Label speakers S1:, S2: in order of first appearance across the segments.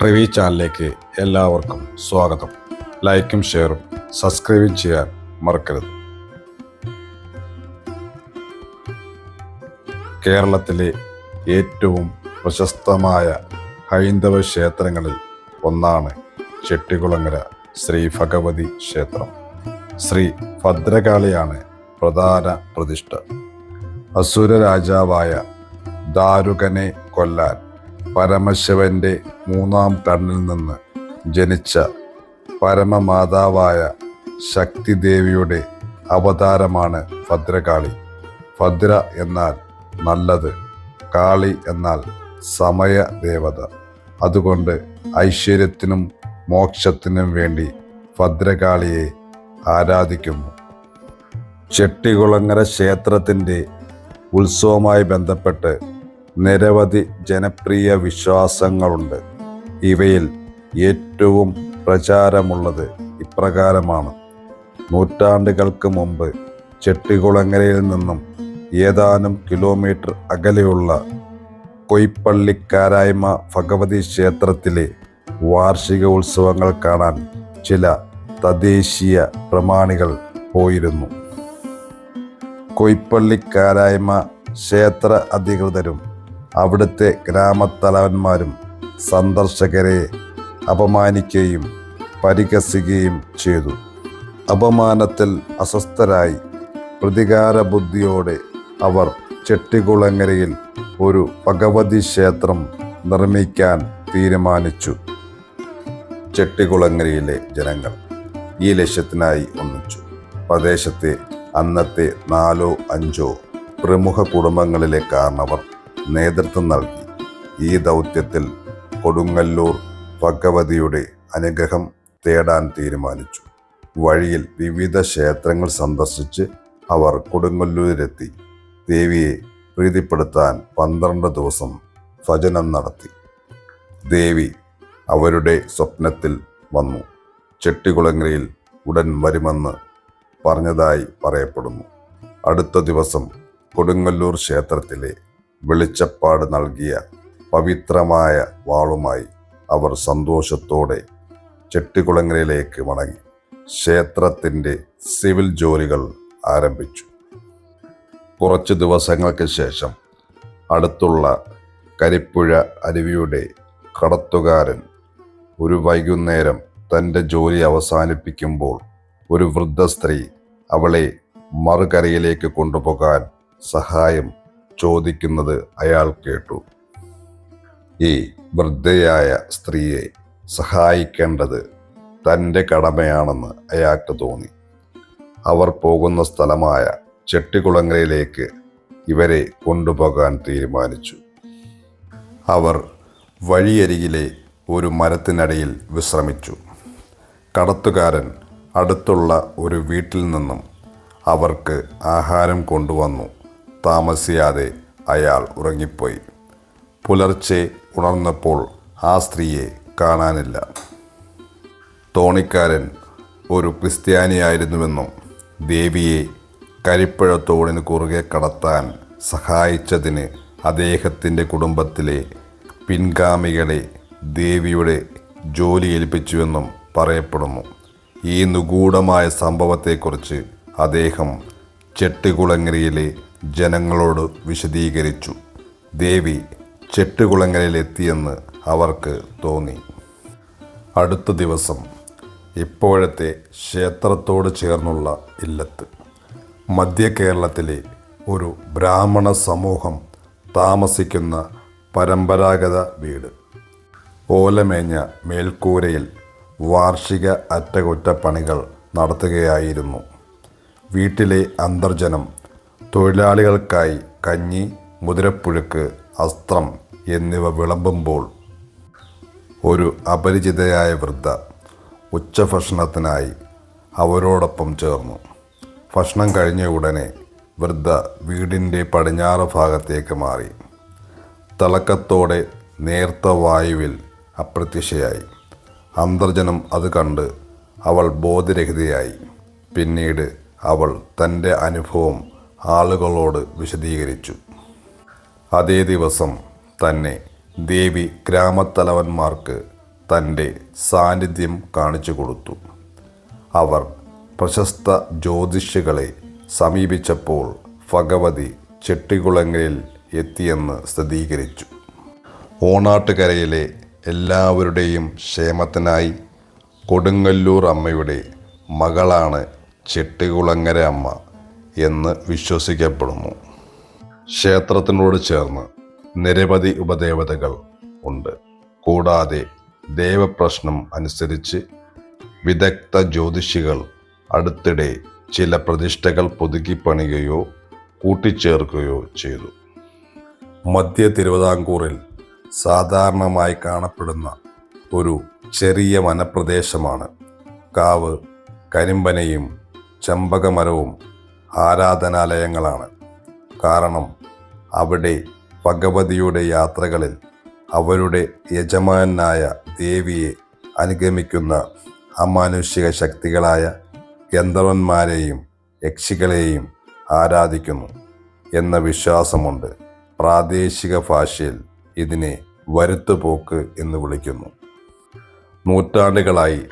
S1: ട്രിവി ചാനലിലേക്ക് എല്ലാവർക്കും സ്വാഗതം. ലൈക്കും ഷെയറും സബ്സ്ക്രൈബും ചെയ്യാൻ മറക്കരുത്. കേരളത്തിലെ ഏറ്റവും പ്രശസ്തമായ ഹൈന്ദവ ക്ഷേത്രങ്ങളിൽ ഒന്നാണ് ചെട്ടികുളങ്ങര ശ്രീ ഭഗവതി ക്ഷേത്രം. ശ്രീ ഭദ്രകാളിയാണ് പ്രധാന പ്രതിഷ്ഠ. അസുര രാജാവായ ദാരുകനെ കൊല്ലാൻ പരമശിവന്റെ മൂന്നാം കണ്ണിൽ നിന്ന് ജനിച്ച പരമമാതാവായ ശക്തിദേവിയുടെ അവതാരമാണ് ഭദ്രകാളി. ഭദ്ര എന്നാൽ നല്ലത് കാളി എന്നാൽ സമയ ദേവത അതുകൊണ്ട് ഐശ്വര്യത്തിനും മോക്ഷത്തിനും വേണ്ടി ഭദ്രകാളിയെ ആരാധിക്കുന്നു. ചെട്ടികുളങ്ങര ക്ഷേത്രത്തിന്റെ ഉത്സവവുമായി ബന്ധപ്പെട്ട് നിരവധി ജനപ്രിയ വിശ്വാസങ്ങളുണ്ട്. ഇവയിൽ ഏറ്റവും പ്രചാരമുള്ളത് ഇപ്രകാരമാണ്. നൂറ്റാണ്ടുകൾക്ക് മുമ്പ് ചെട്ടികുളങ്ങരയിൽ നിന്നും ഏതാനും കിലോമീറ്റർ അകലെയുള്ള കൊയ്പ്പള്ളിക്കാരായ്മ ഭഗവതി ക്ഷേത്രത്തിലെ വാർഷിക ഉത്സവങ്ങൾ കാണാൻ ചില തദ്ദേശീയ പ്രമാണികൾ പോയിരുന്നു. കൊയ്പ്പള്ളിക്കാരായ്മ ക്ഷേത്ര അധികൃതരും അവിടുത്തെ ഗ്രാമത്തലവന്മാരും സന്ദർശകരെ അപമാനിക്കുകയും പരിഹസിക്കുകയും ചെയ്തു. അപമാനത്തിൽ അസ്വസ്ഥരായി പ്രതികാര ബുദ്ധിയോടെ അവർ ചെട്ടികുളങ്ങരയിൽ ഒരു ഭഗവതി ക്ഷേത്രം നിർമ്മിക്കാൻ തീരുമാനിച്ചു. ചെട്ടികുളങ്ങരയിലെ ജനങ്ങൾ ഈ ലക്ഷ്യത്തിനായി ഒന്നിച്ചു. പ്രദേശത്തെ അന്നത്തെ നാലോ അഞ്ചോ പ്രമുഖ കുടുംബങ്ങളിലെ കാരണവർ നേതൃത്വം നൽകി. ഈ ദൗത്യത്തിൽ കൊടുങ്ങല്ലൂർ ഭഗവതിയുടെ അനുഗ്രഹം തേടാൻ തീരുമാനിച്ചു. വഴിയിൽ വിവിധ ക്ഷേത്രങ്ങൾ സന്ദർശിച്ച് അവർ കൊടുങ്ങല്ലൂരിലെത്തി. ദേവിയെ പ്രീതിപ്പെടുത്താൻ പന്ത്രണ്ട് ദിവസം ഭജനം നടത്തി. ദേവി അവരുടെ സ്വപ്നത്തിൽ വന്നു. ചെട്ടികുളങ്ങരയിൽ ഉടൻ വരുമെന്ന് പറഞ്ഞതായി പറയപ്പെടുന്നു. അടുത്ത ദിവസം കൊടുങ്ങല്ലൂർ ക്ഷേത്രത്തിലെ വെളിച്ചപ്പാട് നൽകിയ പവിത്രമായ വാളുമായി അവർ സന്തോഷത്തോടെ ചെട്ടികുളങ്ങരയിലേക്ക് മടങ്ങി. ക്ഷേത്രത്തിന്റെ സിവിൽ ജോലികൾ ആരംഭിച്ചു. കുറച്ച് ദിവസങ്ങൾക്ക് ശേഷം അടുത്തുള്ള കരിപ്പുഴ അരുവിയുടെ കടത്തുകാരൻ ഒരു വൈകുന്നേരം തന്റെ ജോലി അവസാനിപ്പിക്കുമ്പോൾ ഒരു വൃദ്ധ സ്ത്രീ അവളെ മറുകരയിലേക്ക് കൊണ്ടുപോകാൻ സഹായം ചോദിക്കുന്നത് അയാൾ കേട്ടു. ഈ വൃദ്ധയായ സ്ത്രീയെ സഹായിക്കേണ്ടത് തന്റെ കടമയാണെന്ന് അയാൾക്ക് തോന്നി. അവർ പോകുന്ന സ്ഥലമായ ചെട്ടികുളങ്ങരയിലേക്ക് ഇവരെ കൊണ്ടുപോകാൻ തീരുമാനിച്ചു. അവർ വഴിയരികിലെ ഒരു മരത്തിനടിയിൽ വിശ്രമിച്ചു. കടത്തുകാരൻ അടുത്തുള്ള ഒരു വീട്ടിൽ നിന്നും അവർക്ക് ആഹാരം കൊണ്ടുവന്നു. താമസിയാതെ അയാൾ ഉറങ്ങിപ്പോയി. പുലർച്ചെ ഉണർന്നപ്പോൾ ആ സ്ത്രീയെ കാണാനില്ല. തോണിക്കാരൻ ഒരു ക്രിസ്ത്യാനിയായിരുന്നുവെന്നും ദേവിയെ കരിപ്പഴ തോണിന് കുറുകെ കടത്താൻ സഹായിച്ചതിന് അദ്ദേഹത്തിന്റെ കുടുംബത്തിലെ പിൻഗാമികളെ ദേവിയുടെ ജോലി ഏൽപ്പിച്ചുവെന്നും പറയപ്പെടുന്നു. ഈ നിഗൂഢമായ സംഭവത്തെക്കുറിച്ച് അദ്ദേഹം ചെട്ടികുളങ്ങരയിലെ ജനങ്ങളോട് വിശദീകരിച്ചു. ദേവി ചെട്ടുകുളങ്ങളിലെത്തിയെന്ന് അവർക്ക് തോന്നി. അടുത്ത ദിവസം ഇപ്പോഴത്തെ ക്ഷേത്രത്തോട് ചേർന്നുള്ള ഇല്ലത്ത്. മധ്യ കേരളത്തിലെ ഒരു ബ്രാഹ്മണ സമൂഹം താമസിക്കുന്ന പരമ്പരാഗത വീട്. ഓലമേഞ്ഞ മേൽക്കൂരയിൽ വാർഷിക അറ്റകുറ്റപ്പണികൾ നടത്തുകയായിരുന്നു. വീട്ടിലെ അന്തർജനം തൊഴിലാളികൾക്കായി കഞ്ഞി മുതിരപ്പുഴുക്ക് അസ്ത്രം എന്നിവ വിളമ്പുമ്പോൾ ഒരു അപരിചിതയായ വൃദ്ധ ഉച്ചഭക്ഷണത്തിനായി അവരോടൊപ്പം ചേർന്നു. ഭക്ഷണം കഴിഞ്ഞ ഉടനെ വൃദ്ധ വീടിന്റെ പടിഞ്ഞാറ് ഭാഗത്തേക്ക് മാറി. തിളക്കത്തോടെ നേർത്ത വായുവിൽ അപ്രത്യക്ഷയായി. അന്തർജനം അത് കണ്ട് അവൾ ബോധരഹിതയായി. പിന്നീട് അവൾ തന്റെ അനുഭവം ആളുകളോട് വിശദീകരിച്ചു. അതേ ദിവസം തന്നെ ദേവി ഗ്രാമത്തലവന്മാർക്ക് തന്റെ സാന്നിധ്യം കാണിച്ചു കൊടുത്തു. അവർ പ്രശസ്ത ജ്യോതിഷികളെ സമീപിച്ചപ്പോൾ ഭഗവതി ചെട്ടികുളങ്ങളിൽ എത്തിയെന്ന് സ്ഥിരീകരിച്ചു. ഓണാട്ടുകരയിലെ എല്ലാവരുടെയും ക്ഷേമത്തിനായി കൊടുങ്ങല്ലൂർ അമ്മയുടെ മകളാണ് ചെട്ടികുളങ്ങര അമ്മ. എന്ന് വിശ്വസിക്കപ്പെടുന്നു. ക്ഷേത്രത്തിനോട് ചേർന്ന് നിരവധി ഉപദേവതകൾ ഉണ്ട്. കൂടാതെ ദേവപ്രശ്നം അനുസരിച്ച് വിദഗ്ധ ജ്യോതിഷികൾ അടുത്തിടെ ചില പ്രതിഷ്ഠകൾ പുതുക്കിപ്പണിയുകയോ കൂട്ടിച്ചേർക്കുകയോ ചെയ്തു. മധ്യ തിരുവിതാംകൂറിൽ സാധാരണമായി കാണപ്പെടുന്ന ഒരു ചെറിയ വനപ്രദേശമാണ്. കാവ് കരിമ്പനയും ചെമ്പകമരവും ആരാധനാലയങ്ങളാണ്. കാരണം അവിടെ ഭഗവതിയുടെ യാത്രകളിൽ അവരുടെ യജമാനായ ദേവിയെ അനുഗമിക്കുന്ന അമാനുഷിക ശക്തികളായ ഗന്ധർവന്മാരെയും യക്ഷികളെയും ആരാധിക്കുന്നു എന്ന വിശ്വാസമുണ്ട്. പ്രാദേശിക ഭാഷയിൽ ഇതിനെ വരുത്തുപോക്ക് എന്ന് വിളിക്കുന്നു. നൂറ്റാണ്ടുകളായി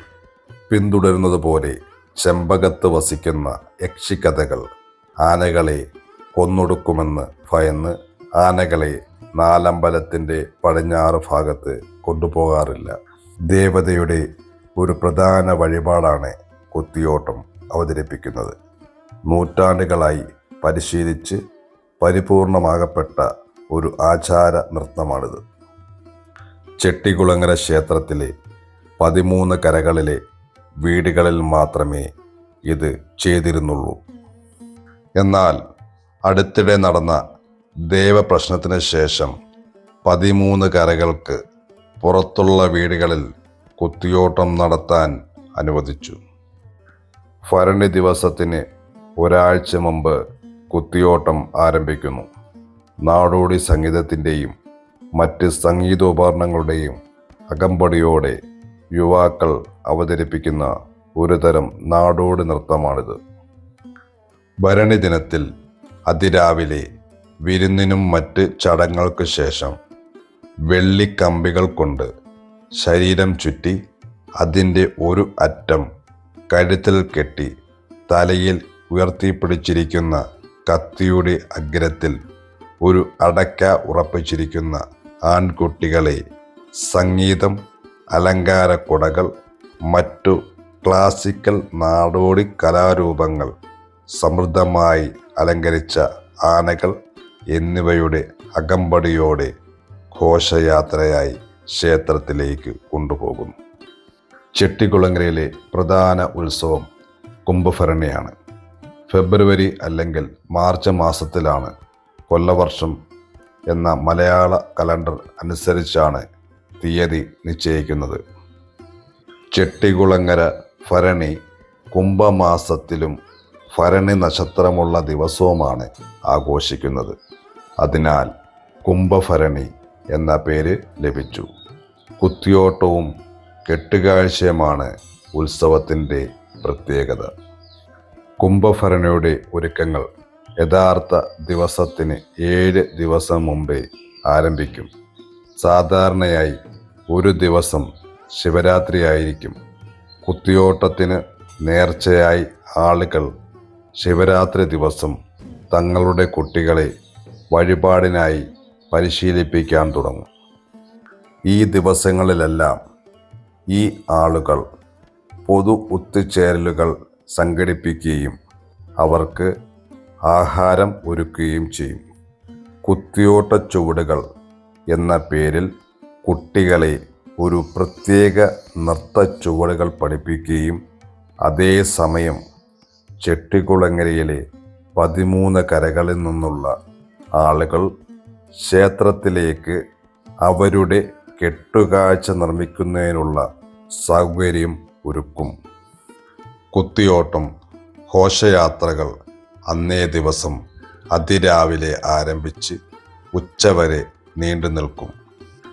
S1: പിന്തുടരുന്നത് പോലെ ചെമ്പകത്ത് വസിക്കുന്ന യക്ഷിക്കഥകൾ ആനകളെ കൊന്നൊടുക്കുമെന്ന് ഭയന്ന് ആനകളെ നാലമ്പലത്തിന്റെ പടിഞ്ഞാറ് ഭാഗത്ത് കൊണ്ടുപോകാറില്ല. ദേവതയുടെ ഒരു പ്രധാന വഴിപാടാണ് കുത്തിയോട്ടം അവതരിപ്പിക്കുന്നത്. നൂറ്റാണ്ടുകളായി പരിശീലിച്ച് പരിപൂർണമാകപ്പെട്ട ഒരു ആചാര നൃത്തമാണിത്. ചെട്ടികുളങ്ങര ക്ഷേത്രത്തിലെ പതിമൂന്ന് കരകളിലെ വീടുകളിൽ മാത്രമേ ഇത് ചെയ്തിരുന്നുള്ളൂ. എന്നാൽ അടുത്തിടെ നടന്ന ദേവപ്രശ്നത്തിന് ശേഷം പതിമൂന്ന് കരകൾക്ക് പുറത്തുള്ള വീടുകളിൽ കുത്തിയോട്ടം നടത്താൻ അനുവദിച്ചു. ഭരണി ദിവസത്തിന് ഒരാഴ്ച മുമ്പ് കുത്തിയോട്ടം ആരംഭിക്കുന്നു. നാടോടി സംഗീതത്തിന്റെയും മറ്റ് സംഗീതോപകരണങ്ങളുടെയും അകമ്പടിയോടെ യുവാക്കൾ അവതരിപ്പിക്കുന്ന ഒരു തരം നാടോടി നൃത്തമാണിത്. ഭരണി ദിനത്തിൽ അതിരാവിലെ വിരുന്നിനും മറ്റ് ചടങ്ങുകൾക്ക് ശേഷം വെള്ളിക്കമ്പികൾ കൊണ്ട് ശരീരം ചുറ്റി അതിന്റെ ഒരു അറ്റം കഴുത്തിൽ കെട്ടി തലയിൽ ഉയർത്തിപ്പിടിച്ചിരിക്കുന്ന കത്തിയുടെ അഗ്രത്തിൽ ഒരു അടക്ക ഉറപ്പിച്ചിരിക്കുന്ന ആൺകുട്ടികളെ സംഗീതം അലങ്കാര കുടകൾ മറ്റു ക്ലാസിക്കൽ നാടോടി കലാരൂപങ്ങൾ സമൃദ്ധമായി അലങ്കരിച്ച ആനകൾ എന്നിവയുടെ അകമ്പടിയോടെ ഘോഷയാത്രയായി ക്ഷേത്രത്തിലേക്ക് കൊണ്ടുപോകുന്നു. ചെട്ടികുളങ്ങരയിലെ പ്രധാന ഉത്സവം കുംഭഭരണിയാണ്. ഫെബ്രുവരി അല്ലെങ്കിൽ മാർച്ച് മാസത്തിലാണ് കൊല്ലവർഷം എന്ന മലയാള കലണ്ടർ അനുസരിച്ചാണ് തീയതി നിശ്ചയിക്കുന്നത്. ചെട്ടികുളങ്ങര ഭരണി കുംഭമാസത്തിലും ഭരണി നക്ഷത്രമുള്ള ദിവസവുമാണ് ആഘോഷിക്കുന്നത്. അതിനാൽ കുംഭഭരണി എന്ന പേര് ലഭിച്ചു. കുത്തിയോട്ടവും കെട്ടുകാഴ്ചയുമാണ് ഉത്സവത്തിന്റെ പ്രത്യേകത. കുംഭഭരണിയുടെ ഒരുക്കങ്ങൾ യഥാർത്ഥ ദിവസത്തിന് ഏഴ് ദിവസം മുമ്പേ ആരംഭിക്കും. സാധാരണയായി ഒരു ദിവസം ശിവരാത്രിയായിരിക്കും. കുത്തിയോട്ടത്തിന് നേർച്ചയായി ആളുകൾ ശിവരാത്രി ദിവസം തങ്ങളുടെ കുട്ടികളെ വഴിപാടിനായി പരിശീലിപ്പിക്കാൻ തുടങ്ങും. ഈ ദിവസങ്ങളിലെല്ലാം ഈ ആളുകൾ പൊതു ഒത്തുചേരലുകൾ സംഘടിപ്പിക്കുകയും അവർക്ക് ആഹാരം ഒരുക്കുകയും ചെയ്യും. കുത്തിയോട്ട ചുവടുകൾ എന്ന പേരിൽ കുട്ടികളെ ഒരു പ്രത്യേക നൃത്ത ചുവടുകൾ പഠിപ്പിക്കുകയും അതേസമയം ചെട്ടിക്കുളങ്ങരയിലെ പതിമൂന്ന് കരകളിൽ നിന്നുള്ള ആളുകൾ ക്ഷേത്രത്തിലേക്ക് അവരുടെ കെട്ടുകാഴ്ച നിർമ്മിക്കുന്നതിനുള്ള സൗകര്യം ഒരുക്കും. കുത്തിയോട്ടം ഘോഷയാത്രകൾ അന്നേ ദിവസം അതിരാവിലെ ആരംഭിച്ച് ഉച്ചവരെ നീണ്ടു നിൽക്കും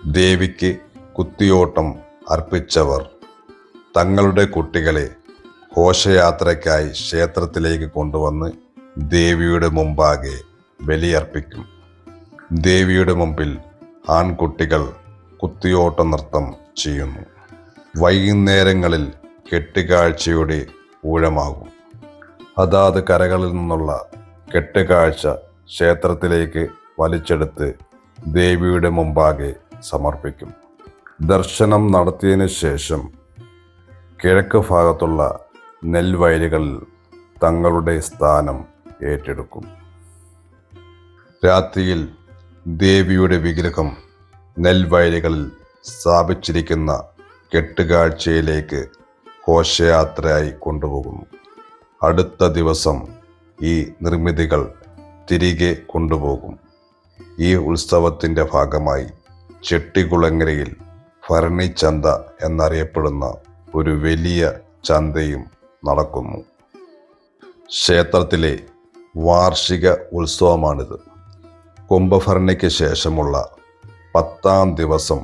S1: ദേവിക്ക് കുത്തിയോട്ടം അർപ്പിച്ചവർ. തങ്ങളുടെ കുട്ടികളെ ഘോഷയാത്രയ്ക്കായി ക്ഷേത്രത്തിലേക്ക് കൊണ്ടുവന്ന് ദേവിയുടെ മുമ്പാകെ ബലിയർപ്പിക്കും. ദേവിയുടെ മുമ്പിൽ ആൺകുട്ടികൾ കുത്തിയോട്ട നൃത്തം ചെയ്യുന്നു. വൈകുന്നേരങ്ങളിൽ കെട്ടുകാഴ്ചയുടെ ഊഴമാകും. അതാത് കരകളിൽ നിന്നുള്ള കെട്ടുകാഴ്ച ക്ഷേത്രത്തിലേക്ക് വലിച്ചെടുത്ത് ദേവിയുടെ മുമ്പാകെ സമർപ്പിക്കും. ദർശനം നടത്തിയതിനു ശേഷം കിഴക്ക് ഭാഗത്തുള്ള നെൽവയലുകളിൽ തങ്ങളുടെ സ്ഥാനം ഏറ്റെടുക്കും. രാത്രിയിൽ ദേവിയുടെ വിഗ്രഹം നെൽവയലുകളിൽ സ്ഥാപിച്ചിരിക്കുന്ന കെട്ടുകാഴ്ചയിലേക്ക് ഘോഷയാത്രയായി കൊണ്ടുപോകുന്നു. അടുത്ത ദിവസം ഈ നിർമ്മിതികൾ തിരികെ കൊണ്ടുപോകും. ഈ ഉത്സവത്തിന്റെ ഭാഗമായി ചെട്ടികുളങ്ങരയിൽ ഭരണി ചന്ത എന്നറിയപ്പെടുന്ന ഒരു വലിയ ചന്തയും നടക്കുന്നു. ക്ഷേത്രത്തിലെ വാർഷിക ഉത്സവമാണിത്. കുംഭഭരണിക്ക് ശേഷമുള്ള പത്താം ദിവസം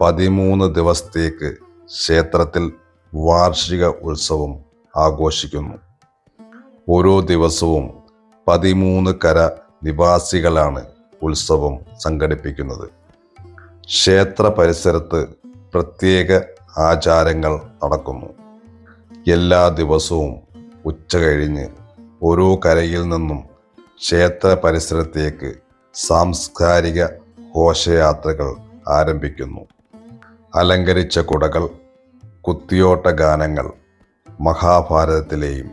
S1: പതിമൂന്ന് ദിവസത്തേക്ക് ക്ഷേത്രത്തിൽ വാർഷിക ഉത്സവം ആഘോഷിക്കുന്നു. ഓരോ ദിവസവും പതിമൂന്ന് കര നിവാസികളാണ് ഉത്സവം സംഘടിപ്പിക്കുന്നത്. ക്ഷേത്ര പരിസരത്ത് പ്രത്യേക ആചാരങ്ങൾ നടക്കുന്നു. എല്ലാ ദിവസവും ഉച്ച കഴിഞ്ഞ് ഓരോ കരയിൽ നിന്നും ക്ഷേത്ര പരിസരത്തേക്ക് സാംസ്കാരിക ഘോഷയാത്രകൾ ആരംഭിക്കുന്നു. അലങ്കരിച്ച കുടകൾ കുത്തിയോട്ട ഗാനങ്ങൾ മഹാഭാരതത്തിലെയും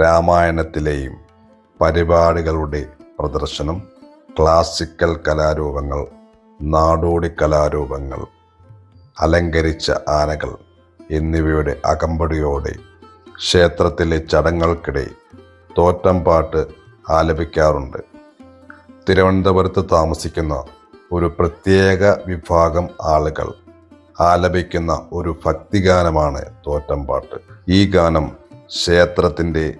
S1: രാമായണത്തിലെയും പരിപാടികളുടെ പ്രദർശനം ക്ലാസിക്കൽ കലാരൂപങ്ങൾ നാടോടി കലാരൂപങ്ങൾ അലങ്കരിച്ച ആനകൾ എന്നിവയുടെ അകമ്പടിയോടെ ക്ഷേത്രത്തിലെ ചടങ്ങുകൾക്കിടെ തോറ്റംപാട്ട് ആലപിക്കാറുണ്ട്. തിരുവനന്തപുരത്ത് താമസിക്കുന്ന ഒരു പ്രത്യേക വിഭാഗം ആളുകൾ ആലപിക്കുന്ന ഒരു ഭക്തിഗാനമാണ് തോറ്റംപാട്ട് ഈ ഗാനം ക്ഷേത്രത്തിന്റെ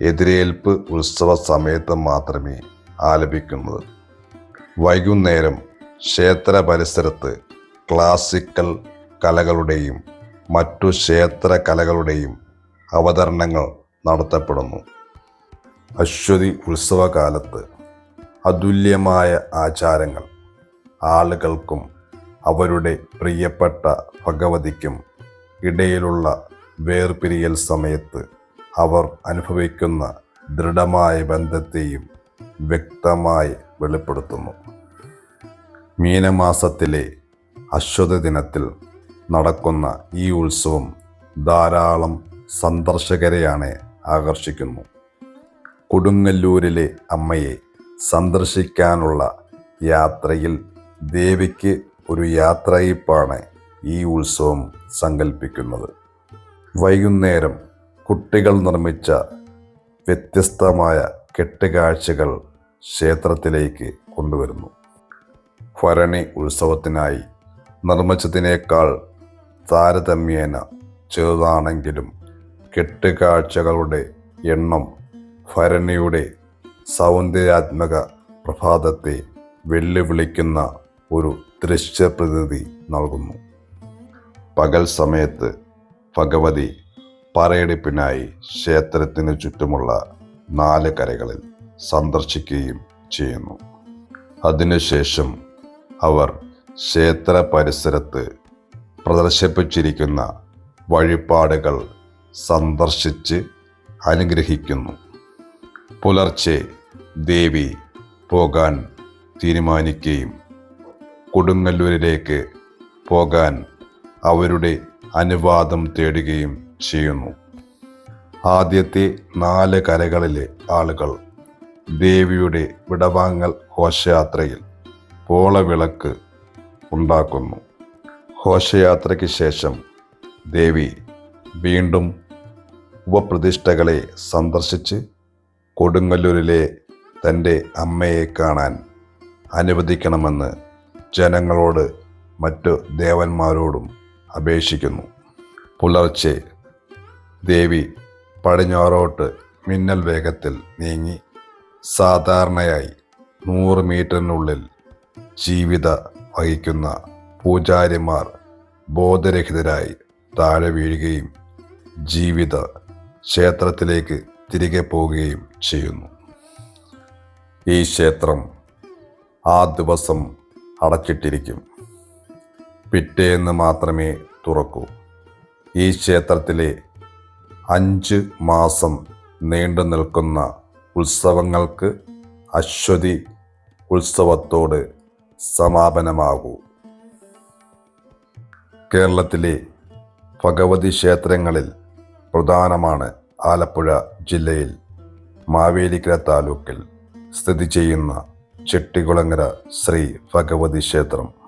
S1: എതിരേൽപ്പ് ഉത്സവ സമയത്ത് മാത്രമേ ആലപിക്കുന്നത്. വൈകുന്നേരം ക്ഷേത്ര പരിസരത്ത് ക്ലാസിക്കൽ കലകളുടെയും മറ്റു ക്ഷേത്ര കലകളുടെയും അവതരണങ്ങൾ നടത്തപ്പെടുന്നു. അശ്വതി ഉത്സവകാലത്ത് അതുല്യമായ ആചാരങ്ങൾ ആളുകൾക്കും അവരുടെ പ്രിയപ്പെട്ട ഭഗവതിക്കും ഇടയിലുള്ള വേർപിരിയൽ സമയത്ത് അവർ അനുഭവിക്കുന്ന ദൃഢമായ ബന്ധത്തെയും വ്യക്തമായി വെളിപ്പെടുത്തുന്നു. മീനമാസത്തിലെ അശ്വത ദിനത്തിൽ നടക്കുന്ന ഈ ഉത്സവം ധാരാളം സന്ദർശകരെയാണ് ആകർഷിക്കുന്നു. കൊടുങ്ങല്ലൂരിലെ അമ്മയെ സന്ദർശിക്കാനുള്ള യാത്രയിൽ ദേവിക്ക് ഒരു യാത്രയിപ്പാണ് ഈ ഉത്സവം സങ്കല്പിക്കുന്നത് വൈകുന്നേരം കുട്ടികൾ നിർമ്മിച്ച വ്യത്യസ്തമായ കെട്ടുകാഴ്ചകൾ ക്ഷേത്രത്തിലേക്ക് കൊണ്ടുവരുന്നു. ഭരണി ഉത്സവത്തിനായി നിർമ്മിച്ചതിനേക്കാൾ താരതമ്യേന ചെറുതാണെങ്കിലും കെട്ടുകാഴ്ചകളുടെ എണ്ണം ഭരണിയുടെ സൗന്ദര്യാത്മക പ്രഭാതത്തെ വെല്ലുവിളിക്കുന്ന ഒരു ദൃശ്യപ്രതിനിധി നൽകുന്നു. പകൽ സമയത്ത് ഭഗവതി പറയെടുപ്പിനായി ക്ഷേത്രത്തിന് ചുറ്റുമുള്ള നാല് കരകളിൽ സന്ദർശിക്കുകയും ചെയ്യുന്നു. അതിനുശേഷം അവർ ക്ഷേത്ര പരിസരത്ത് പ്രദർശിപ്പിച്ചിരിക്കുന്ന വഴിപാടുകൾ സന്ദർശിച്ച് അനുഗ്രഹിക്കുന്നു. പുലർച്ചെ ദേവി പോകാൻ തീരുമാനിക്കുകയും കൊടുങ്ങല്ലൂരിലേക്ക് പോകാൻ അവരുടെ അനുവാദം തേടുകയും ചെയ്യുന്നു. ആദ്യത്തെ നാല് കരകളിലെ ആളുകൾ ദേവിയുടെ വിടവാങ്ങൽ ഘോഷയാത്രയിൽ പോളവിളക്ക് ഉണ്ടാക്കുന്നു. ഘോഷയാത്രയ്ക്ക് ശേഷം ദേവി വീണ്ടും ഉപപ്രതിഷ്ഠകളെ സന്ദർശിച്ച് കൊടുങ്ങല്ലൂരിലെ തന്റെ അമ്മയെ കാണാൻ അനുവദിക്കണമെന്ന് ജനങ്ങളോട് മറ്റു ദേവന്മാരോടും അപേക്ഷിക്കുന്നു. പുലർച്ചെ ദേവി പടിഞ്ഞാറോട്ട് മിന്നൽ വേഗത്തിൽ നീങ്ങി സാധാരണയായി നൂറ് മീറ്ററിനുള്ളിൽ ജീവിത വഹിക്കുന്ന പൂജാരിമാർ ബോധരഹിതരായി താഴെ വീഴുകയും ജീവിത ക്ഷേത്രത്തിലേക്ക് തിരികെ പോവുകയും ചെയ്യുന്നു. ഈ ക്ഷേത്രം ആ ദിവസം അടച്ചിട്ടിരിക്കും. പിറ്റേന്ന് മാത്രമേ തുറക്കൂ. ഈ ക്ഷേത്രത്തിലെ അഞ്ച് മാസം നീണ്ടു നിൽക്കുന്ന ഉത്സവങ്ങൾക്ക് അശ്വതി ഉത്സവത്തോട് സമാപനമാകൂ. കേരളത്തിലെ ഭഗവതി ക്ഷേത്രങ്ങളിൽ പ്രധാനമാണ് ആലപ്പുഴ ജില്ലയിൽ മാവേലിക്കര താലൂക്കിൽ സ്ഥിതി ചെയ്യുന്ന ചെട്ടികുളങ്ങര ശ്രീ ഭഗവതി ക്ഷേത്രം.